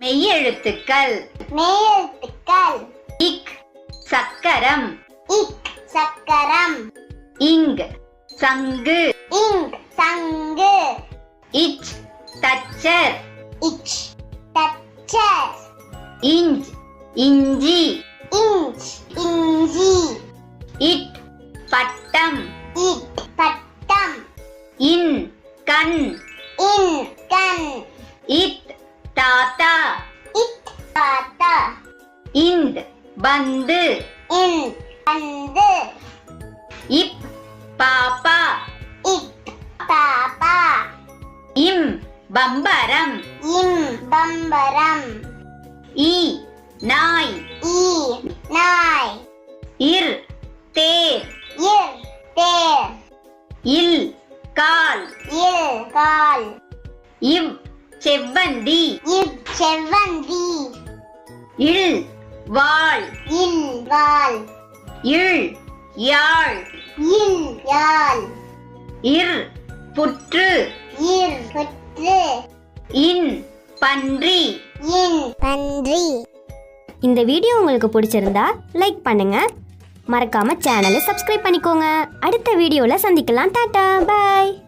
மெய்யெழுத்துக்கள். மெய்யெழுத்துக்கள். இக் சக்கரம். இக் சக்கரம். இங் சங்கு. இங் சங்கு. இச் தச்சர். இச் தச்சர். இஞ்ச் இஞ்சி. இஞ்ச் இஞ்சி. இட் பட்டம். இட் பட்டம். இன் கண். இன் கண். இத் தாத்தா. இட் பாத்தா இந்த் பந்து. இன் பந்து. இப் பாப்பா. இட் பாப்பா. இம் பம்பரம். இம் பம்பரம். இ நாய். ஈ நாய். இர் தேர். இர் தேர். இல் கால். இல் கால். இவ் செவ்வந்தி. செவ்வந்தி. இல் வாள். இல் வால் இல் யாழ். இல் யாழ். இர் புற்று. இர் புற்று. இன் பன்றி. இன் பன்றி. இந்த வீடியோ உங்களுக்கு பிடிச்சிருந்தா லைக் பண்ணுங்க. மறக்காம சேனலை சப்ஸ்கிரைப் பண்ணிக்கோங்க. அடுத்த வீடியோவில் சந்திக்கலாம். டாட்டா. பாய்.